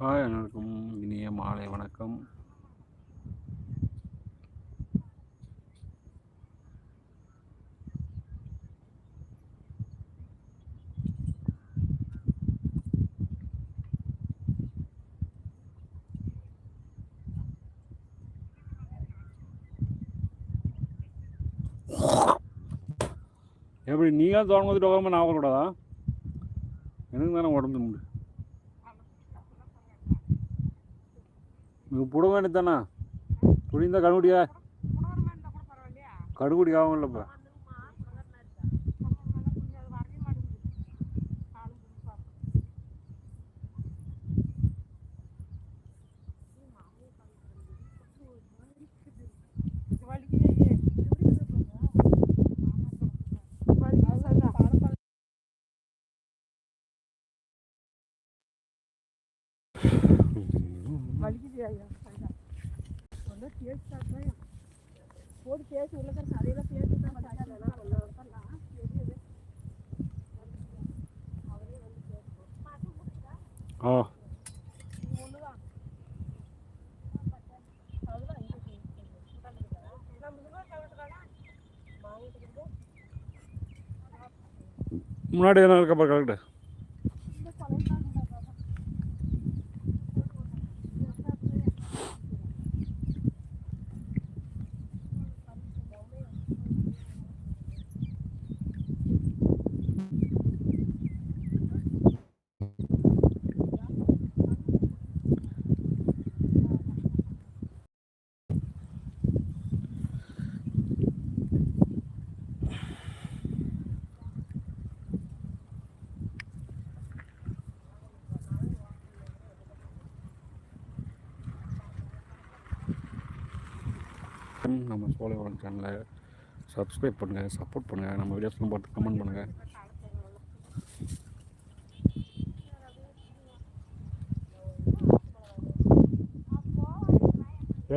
Hi அனைவருக்கும் இனிய மாலை வணக்கம். எப்படி நீங்களும் தொடங்கும்போது டோகாமல் நான் வரக்கூடாதா எனக்கு தானே உடம்பு முடியும் நீங்கள் புட வேண்டியது தானே? புரிந்தா கடுகுடியா கடுகுடி ஆகும் இல்லைப்பா வலிக்குது ஐயா ஒன்று பேசி சாப்பிட்டா போட்டு பேசி உள்ள இருக்கிற கதையில பேசி தான் பண்ணலாம் உள்ள உட்காரலாம் தெரியுது அவரே வந்து பேசுவோம் ஆ இது ஒன்று தான் அதுதான் இங்கே நம்ம இதுவாக கலட்டுறாங்க வாங்கிட்டு வந்து முன்னாடி என்ன இருக்கப்பா கரெக்டு இந்த பழைய ஃபாலோ சோழவரம் சேனலை சப்ஸ்கிரைப் பண்ணுங்கள் சப்போர்ட் பண்ணுங்கள் நம்ம வீடியோஸ்லாம் பார்த்து கமெண்ட் பண்ணுங்கள்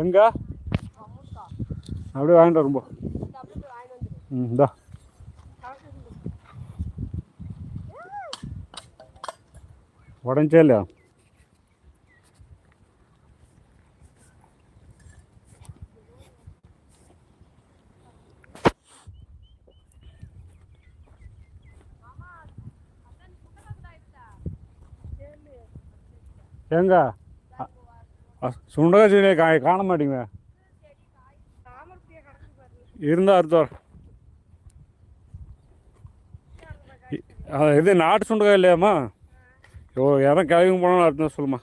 எங்க? அப்படியே வாங்கிட்டு வரும்போ ம் இந்தா. உடஞ்சே இல்லையா? எங்க? சுண்டக செடியை கா காண மாட்டீங்க. இருந்தா அர்த்தம் இ- இது நாட்டு சுண்டக்காய் இல்லையாம்மா? ஓ யாரும் கிளம்பி போனாலும் அர்த்தம் சொல்லுமா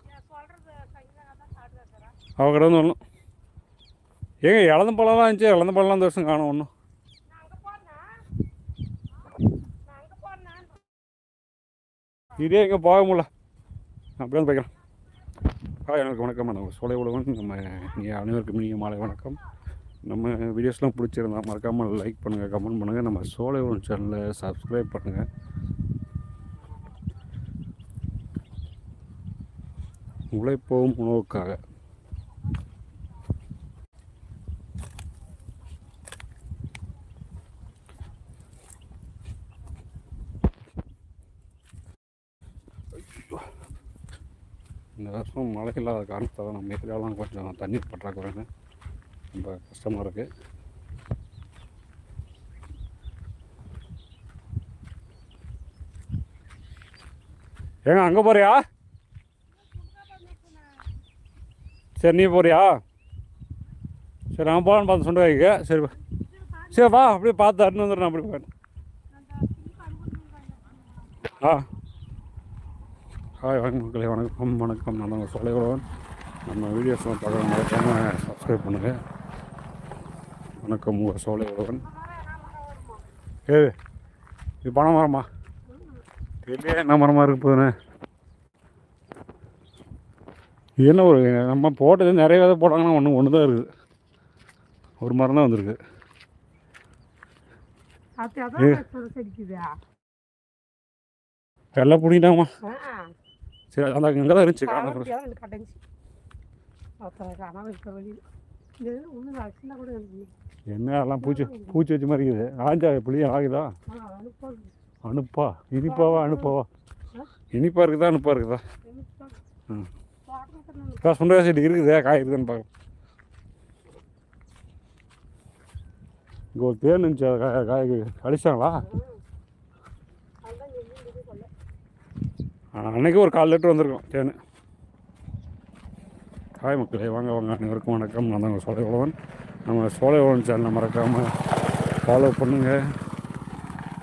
அவகிட்ட வந்து ஒன்றும் ஏங்க இளந்த பழம்லாம் இருந்துச்சு. இளந்த பழம்லாம் இந்த வருஷம் காணும் ஒன்றும் இதே எங்கே போக முடியல. அப்படியே வந்து போய்க்கலாம் ஹாய் எனக்கு வணக்கம். நம்ம சோலை உலகம் நம்ம நீங்கள் அனைவருக்கும் இனிய மாலை வணக்கம். நம்ம வீடியோஸ்லாம் பிடிச்சிருந்தா மறக்காமல் லைக் பண்ணுங்கள் கமெண்ட் பண்ணுங்கள் நம்ம சோலை உலகம் சேனலை சப்ஸ்கிரைப் பண்ணுங்கள் உழைப்போம் உணவுக்காக. இந்த மழை இல்லாத காரணத்தால் நம்ம ஏரியாலாம் கொஞ்சம் தண்ணீர் பற்றாக்குறைன்னு ரொம்ப கஷ்டமாக இருக்குது ஏங்க அங்கே போறியா? சரி நீ போறியா? சரி நான் போகலான்னு பார்த்து சொண்டு வைக்க சரி சரி வா அப்படியே பார்த்து அருண் வந்துடுறேன் அப்படி போயிட்டு ஆ. ஹாய் வணக்கம் மக்களே வணக்கம் வணக்கம். நான் உங்கள் சொலைவன் நம்ம வீடியோஸ்லாம் பார்க்குற மறக்காமல் சப்ஸ்கிரைப் பண்ணுங்கள் வணக்கம் உங்கள் சோலை உழவன் ஏது இது பனை மரமா தெரியல என்ன மரமாக இருக்கு போதுண்ணே இது என்ன ஒரு நம்ம போட்டது நிறைய விதை போட்டாங்கன்னா ஒன்று ஒன்று தான் இருக்குது. ஒரு மரம் தான் வந்திருக்கு. அது அதான் சரி அந்த இங்கே தான் இருந்துச்சு. என்ன எல்லாம் பூச்சி பூச்சி வச்ச மாதிரி இருக்குது. ஆஞ்சா புளியா ஆகுதா? அனுப்ப. இனிப்பாவா அனுப்பாவா இனிப்பா இருக்குதா அனுப்பா இருக்குதா? ம். அக்கா சுண்டக்காய் செடி இருக்குதே? காய் இருக்குதுன்னு பார்க்கலாம் இங்கே ஒரு தேன் இருந்துச்சு காய் அடிச்சாங்களா அன்றைக்கி ஒரு கால் லிட்டர் வந்திருக்கோம் தேன். ஹாய் மக்களே வாங்க வாங்க. அனைவருக்கும் வணக்கம். நான் தான் சோலை உழவன் நம்ம சோலை உழவன் சேனலை மறக்காமல் ஃபாலோ பண்ணுங்கள்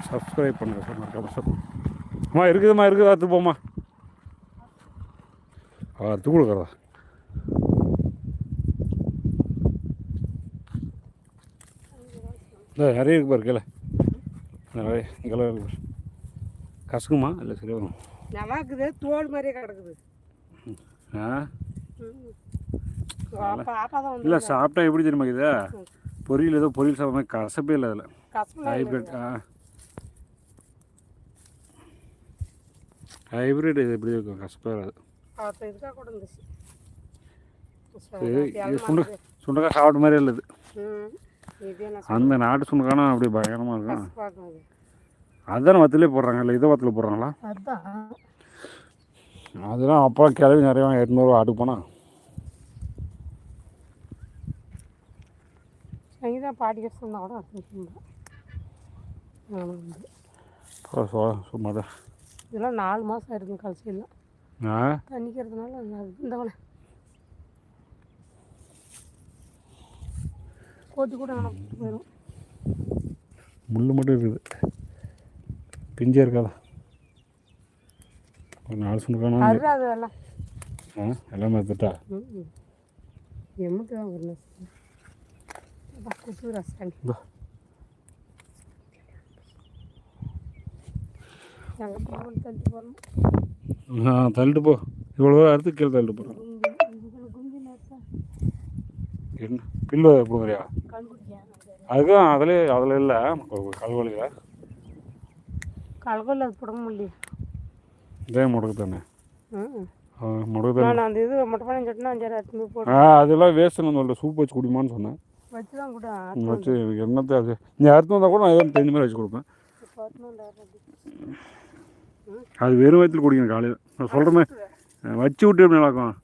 சப்ஸ்கிரைப் பண்ணுங்கள் சார் மறக்காமல் சார் அம்மா இருக்குதும்மா இருக்குது. அத்து போம்மா. அத்து கொடுக்குறதா இல்லை நிறைய இருக்கு பாரு கீழே. நிறைய இங்கெல்லாம் இருக்கு கசக்குமா? இல்லை சரி வரும். நல்லா இருக்குது தோல் மாதிரியே கிடக்குது. இல்லை சாப்பிட்டா எப்படி தெரியுமா இது? பொரியல் ஏதோ பொரியல் சாப்பிட்ற மாதிரி கசப்பே இல்லை அதில். கசப்பு ஹைப்ரிட் ஆ. ஹைப்ரிட் இது எப்படி இருக்கும்? கசப்பாக இது இது சுண்ட சுண்டக்காய் சாப்பிட்ட மாதிரி இல்லை இது. அந்த நாட்டு சுண்டக்கானா அப்படி பயங்கரமாக இருக்கும். அதுதானே வத்திலே போடுறாங்க இல்லை இதை வத்தில் போடுறாங்களா? அதுதான் அதெல்லாம் அப்பா கிளவி நிறைய எட்நூறுவா போனால் சங்கீதா பாட்டி சொன்னா கூட சும்மா தான். இதெல்லாம் நாலு மாதம் ஆயிருக்கும் கழிச்சிடலாம் ஆ? தண்ணிக்கிறதுனால இந்த கோத்தி கூட போயிடும் முள் மட்டும் இருக்குது. எங்கள் பாவல் தள்ளி போகிறோம் ஆ தள்ளிட்டு போ. இவ்வளோ அறுத்து கீழே தள்ளிட்டு போகிறோம் பில்லு பிடுங்குறியா கண்டுபிடிக்கேன் அதுதான் அதில் அதில் இல்லை. கல்வழியில் முடக்கு தானே. ம் முடக்கு தானே. நான் அந்த இது மொட்டை சட்டினா அஞ்சாறு போய் போட்டு ஆ அதெல்லாம் வேஸ்ட்டு சொல்லிட்டு சூப் வச்சு குடிமான்னு சொன்னேன். வச்சு தான் கூட வச்சு என்னத்தை அது? நீ அறுத்து வந்தால் கூட நான் எதாவது தெரிஞ்ச மாதிரி வச்சு கொடுப்பேன். அது வெறும் வயிற்றுல குடிக்கணும் காலையில். நான் சொல்கிறேன் வச்சு விட்டு எப்படி நடக்கும்?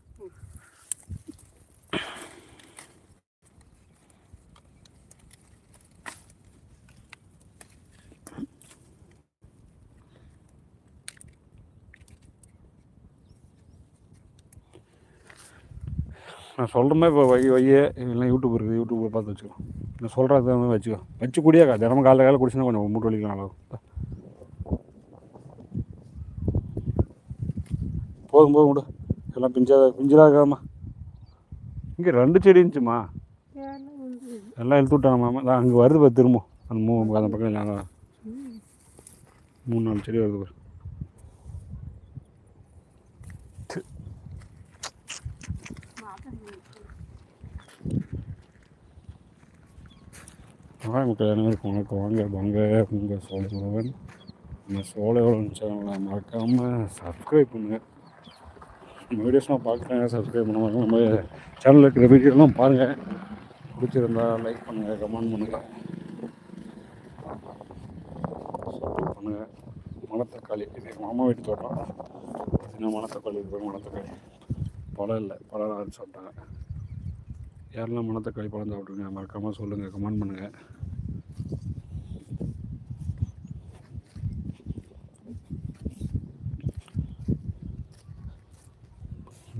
நான் சொல்கிற மாதிரி இப்போ வை வையே இல்லைன்னா யூடியூப் இருக்குது. யூடியூப்பில் பார்த்து வச்சுக்கோ நான் சொல்கிறது மாதிரி வச்சுக்கோ. வச்சு குடியாக்கா தினமும் காலைல காலையில் குடிச்சுன்னா கொஞ்சம் மூட்டு வலிக்கலாம் நல்லா போதும் போதும் விடு. எல்லாம் பிஞ்சாக பிஞ்சிலாக இருக்காமா இங்கே ரெண்டு செடி இருந்துச்சுமா? எல்லாம் இழுத்து விட்டாங்கம்மா. நான் அங்கே வருது பார்த்து திரும்ப அந்த மூ அந்த பக்கம் இல்லை மூணு நாலு செடி வருது பாரு ச்சு. வாங்க மக்கள் அனைவருக்கும் வணக்கம் வாங்க. வாங்க உங்கள் சோழ உழவன் நம்ம சோழ உழவன் சேனலை மறக்காமல் சப்ஸ்கிரைப் பண்ணுங்கள் நம்ம வீடியோஸ்லாம் பார்க்குறாங்க சப்ஸ்கிரைப் பண்ண மாதிரி நம்ம சேனலில் இருக்கிற வீடியோலாம் பாருங்கள் பிடிச்சிருந்தா லைக் பண்ணுங்கள் கமெண்ட் பண்ணுங்கள் சப்போர்ட் பண்ணுங்கள் மணத்தக்காளி. இது எங்கள் மாமா வீட்டு தோட்டம். சின்ன மணத்தக்காளி இருக்கு. மணத்தக்காளி. பழம் இல்லை. பழம் அரைச்சி சாப்பிட்டாங்க யாரெல்லாம் மணத்தக்காளி பழம் சாப்பிட்ருங்க மறக்காமல் சொல்லுங்கள் கமெண்ட் பண்ணுங்கள்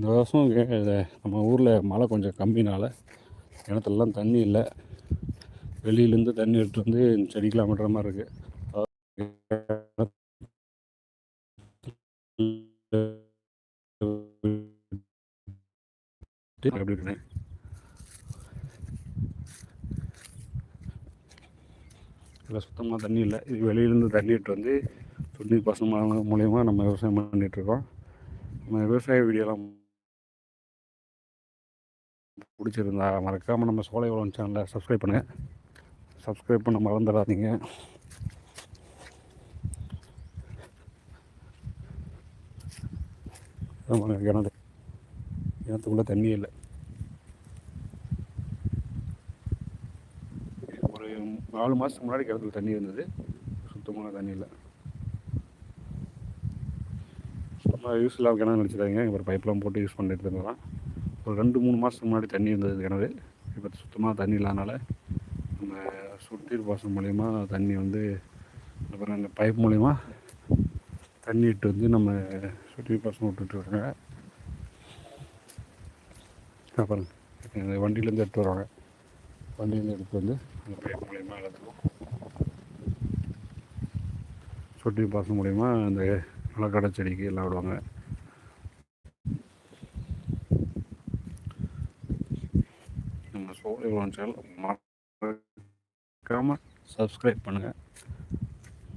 இந்த வருஷம் கே- நம்ம ஊரில் மழை கொஞ்சம் கம்மினால கிணத்துலலாம் தண்ணி இல்லை. வெளியிலேருந்து தண்ணி எடுத்துட்டு வந்து செடிக்கெலாம் விடுற மாதிரி இருக்குது எப்படி இதில் சுத்தமாக தண்ணி இல்லை. இது வெளியிலேருந்து தண்ணி எடுத்து வந்து சுண்ணி பசங்க மூலயமா நம்ம விவசாயம் பண்ணிகிட்ருக்கோம் நம்ம விவசாய வீடியோலாம் பிடிச்சிருந்தா மறக்காமல் நம்ம சோலை உலகம் சேனலை சப்ஸ்கிரைப் பண்ணுங்கள் சப்ஸ்கிரைப் பண்ண மறந்துடாதீங்க. கிணறு கிணத்துக்குள்ளே தண்ணி இல்லை. ஒரு நாலு மாதத்துக்கு முன்னாடி கிணத்துல தண்ணி இருந்தது. சுத்தமான தண்ணி இல்லை. சும்மா யூஸ் இல்லாமல் கிணறு நினச்சிடாதீங்க. ஒரு பைப்லாம் போட்டு யூஸ் பண்ணிட்டு இருந்தோம். ஒரு ரெண்டு மூணு மாதத்துக்கு முன்னாடி தண்ணி இருந்தது கிணறு. இப்போ சுத்தமாக தண்ணி இல்லாதனால நம்ம சுத்தீர் பாசனம் மூலயமா தண்ணி வந்து அப்புறம் இந்த பைப் மூலயமா தண்ணி இட்டு வந்து நம்ம சுத்தீர் பாசனம் விட்டுட்டு வராங்க. அப்புறம் இந்த வண்டியிலேருந்து எடுத்து வருவாங்க. வண்டியிலேருந்து எடுத்து வந்து அந்த பைப் மூலயமா எல்லாத்துக்கும் சொட்டு பாசனம் மூலயமா அந்த நிலக்கடை செடிக்கு எல்லாம் விடுவாங்க. நம்ம சேனல் மறக்காமல் சப்ஸ்கிரைப் பண்ணுங்கள்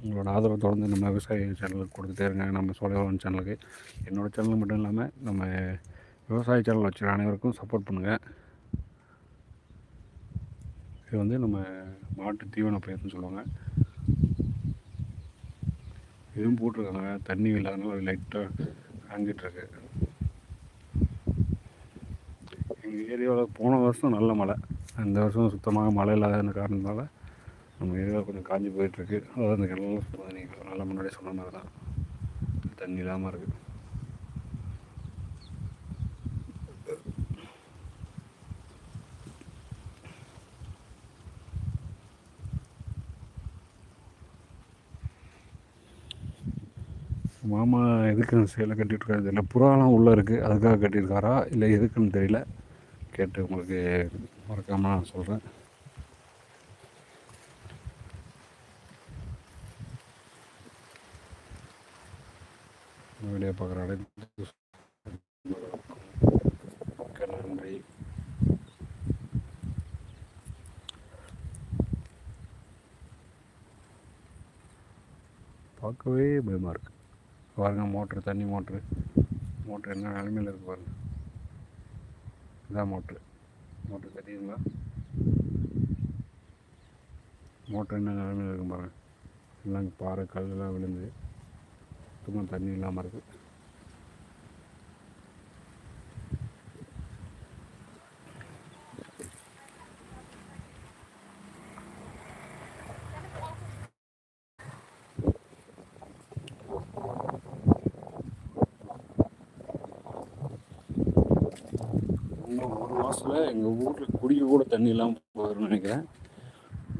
உங்களோட ஆதரவு தொடர்ந்து நம்ம விவசாய சேனலுக்கு கொடுத்துட்டே இருங்க. நம்ம சோலை சேனலுக்கு. என்னோடய சேனல் மட்டும் இல்லாமல் நம்ம விவசாய சேனல் வச்சுருக்க அனைவருக்கும் சப்போர்ட் பண்ணுங்கள் இது வந்து நம்ம மாட்டு தீவன பயிர்னு சொல்லுவாங்க. இதுவும் போட்டிருக்காங்க. தண்ணி இல்லாதனால லைட்டாக காஞ்சிட்ருக்கு எங்கள் ஏரியாவில் போன வருஷம் நல்ல மழை. இந்த வருஷம் சுத்தமாக மழை இல்லாத காரணத்தினால நம்ம ஏரியாவில் கொஞ்சம் காஞ்சி போயிட்டுருக்கு. அதாவது அந்த கிணறுலாம் சுத்தமாக நீங்கள் நல்லா முன்னாடியே சொன்ன மாதிரி தான். தண்ணி இல்லாமல் இருக்குது மாமா எதுக்கு சேலை கட்டிகிட்ருக்காரு தெரியல. புறாலாம் உள்ளே இருக்குது அதுக்காக கட்டியிருக்காரா? இல்லை எதுக்குன்னு தெரியல. கேட்டு உங்களுக்கு மறக்காமல் நான் சொல்கிறேன் வீடியோ பார்க்குற அனைத்து நன்றி. பார்க்கவே பயமாக இருக்குது பாருங்கள் மோட்ரு தண்ணி மோட்ரு. மோட்ரு என்ன நிலமையில் இருக்கு பாருங்கள் இதான் மோட்ரு மோட்ரு தெரியுங்களா மோட்ரு என்ன நிலமையில் இருக்கும் பாருங்கள் எல்லாம் பாறை கல்லெல்லாம் விழுந்து சும்மா தண்ணி இல்லாமல் இருக்குது மாதத்தில் எங்கள் ஊரில் குடிக்க கூட தண்ணி இல்லாமல் போயிடும்னு நினைக்கிறேன்.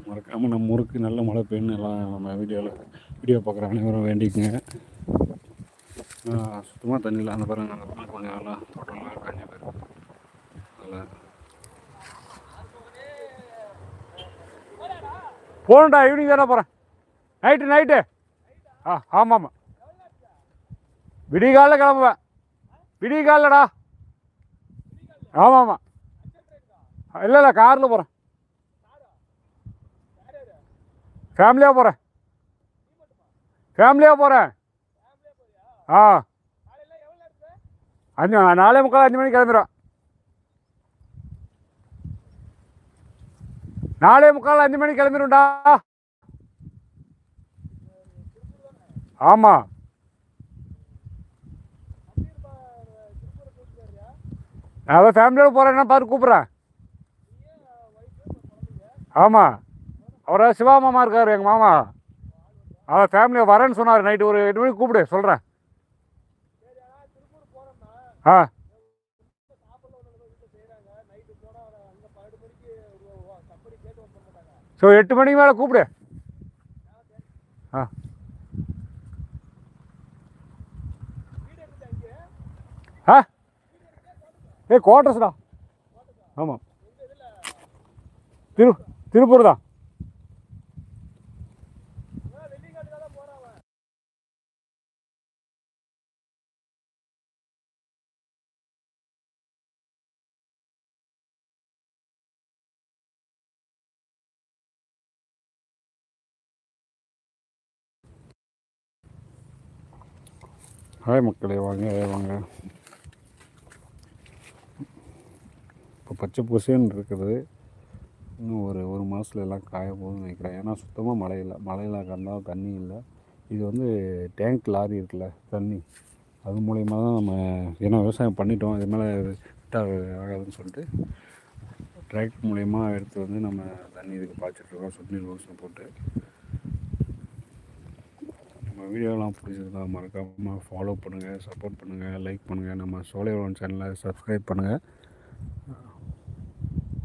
மறக்காமல் நம்ம ஊருக்கு நல்ல மழை பெய்யணும் எல்லாம் நம்ம வீடியோவில் வீடியோ பார்க்குற அனைவரும் வேண்டிக்குங்க. சுத்தமாக தண்ணி இல்லை அந்த பாருங்க. அந்த பக்கம் கொஞ்சம் நல்லா தோட்டம்லாம் காஞ்சி போயிருக்கு அதில் ஈவினிங் தானே போகிறேன் நைட்டு நைட்டு ஆ ஆமாம் ஆமாம் விடிய காலைல கிளம்புவேன். விடிய காலடா ஆமாம் ஆமாம் இல்லை இல்லை காரில் போகிறேன் ஃபேமிலியாக போகிறேன் ஃபேமிலியாக போகிறேன் ஆ. அஞ்சு நாலே முக்கால் அஞ்சு மணிக்கு கிளம்பிடுவேன். நாலே முக்கால் அஞ்சு மணிக்கு கிளம்பிடும்டா ஆமாம் நான் அதான் போகிறேன் போகிறேன்னா பார்த்து கூப்பிட்றேன். ஆமாம் அவராக சிவா மாமா இருக்கார் எங்கள் மாமா. அவர் ஃபேமிலியை வரேன்னு சொன்னார் நைட்டு ஒரு எட்டு மணிக்கு கூப்பிடு சொல்கிறேன் ஆ. ஸோ எட்டு மணிக்கு மேலே கூப்பிடு. ஆ. ஆ. ஏ குவார்டர்ஸ்டா ஆமாம் திரு. திருப்பூர் தான் ஹாய் மக்களே வாங்க வாங்க. இப்போ பச்சை பூசேன்னு இருக்குது. இன்னும் ஒரு ஒரு மாதத்துல எல்லாம் காய போகுதுன்னு நினைக்கிறேன். ஏன்னா சுத்தமாக மழை இல்லை. மழையில் இல்லாத தண்ணி இல்லை. இது வந்து டேங்க் லாரி இருக்குல்ல தண்ணி. அது மூலயமா தான் நம்ம ஏன்னா விவசாயம் பண்ணிட்டோம். இது மேலே விட்டால் ஆகாதுன்னு சொல்லிட்டு டிராக்டர் மூலயமா எடுத்து வந்து நம்ம தண்ணி இதுக்கு பாய்ச்சிட்ருக்கோம் சொட்டு நீர் ஓசனை போட்டு. நம்ம வீடியோலாம் பிடிச்சிருந்தா மறக்காமல் ஃபாலோ பண்ணுங்கள் சப்போர்ட் பண்ணுங்கள் லைக் பண்ணுங்கள் நம்ம சோலைவளம் சேனலை சப்ஸ்கிரைப் பண்ணுங்கள்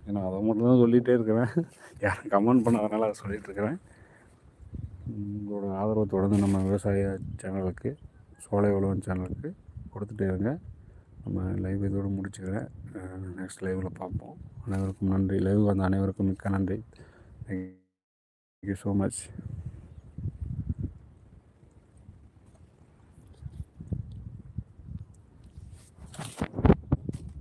ஏன்னா அதை மட்டும் தான் சொல்லிகிட்டே இருக்கிறேன். யாரும் கமெண்ட் பண்ணாதனால அதை சொல்லிகிட்டு இருக்கிறேன். உங்களோட ஆதரவு தொடர்ந்து நம்ம விவசாய சேனலுக்கு சோலை உழவன் சேனலுக்கு கொடுத்துட்டே இருங்க. நம்ம லைவ் இதோடு முடிச்சுக்கிறேன். நெக்ஸ்ட் லைவில் பார்ப்போம். அனைவருக்கும் நன்றி. லைவ் வந்த அனைவருக்கும் மிக்க நன்றி. Thank you so much